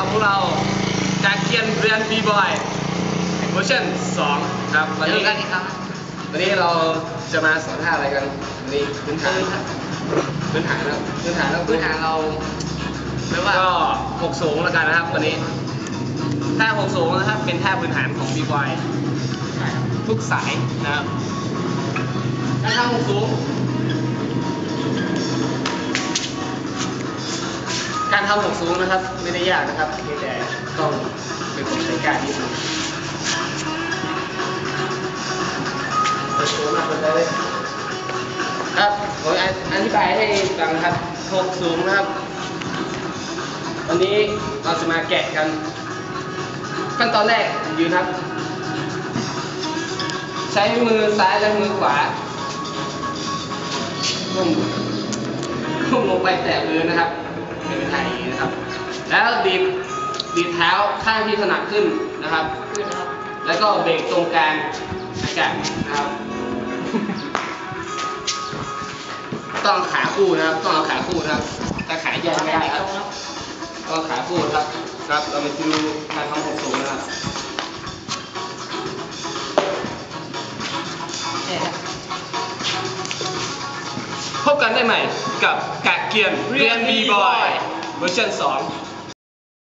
กับพวกเราจากเกียนเรียนบีบอยเวอร์ชัน2ครับวันเจอนี้กันอีกครั้งวันนี้เราจะมาสอนท่าอะไรกันวันนี้พื้นฐานพื้นฐานนะครับพื้นฐานแล้วพื้นฐานเราไม่ว่าก็หกสูงแล้วกันนะครับวันนี้ท่าหกสูงนะครับเป็นท่าพื้นฐานของบีบอยทุกสายนะครับท่าหกสูง การทำหกสูงนะครับ ไม่ได้ยากนะครับเพียงแต่ต้องเป็นคนใจกล้านิดนึงเปิดตัวมากเปิดได้เลยครับผมอธิบายให้ฟังนะครับหกสูงนะครับ วันนี้เราจะมาแกะกัน ขั้นตอนแรกยืนครับ ใช้มือซ้ายและมือขวาก้มก้มลงไปแตะพื้นนะครับ เป็นท่าอย่างนี้นะครับ แล้วดีดดีดเท้าข้างที่ถนัดขึ้นนะครับ แล้วก็เบรกตรงกลางอากาศนะครับ ต้องขาคู่นะครับ ต้องเอาขาคู่นะครับถ้าขาแยกไม่ได้ครับต้องขาคู่ครับ ครับ เรามาดูการทำหกสูงนะครับ พบกันได้ใหม่กับกะเกียนเรียนบีบอยเวอร์ชัน2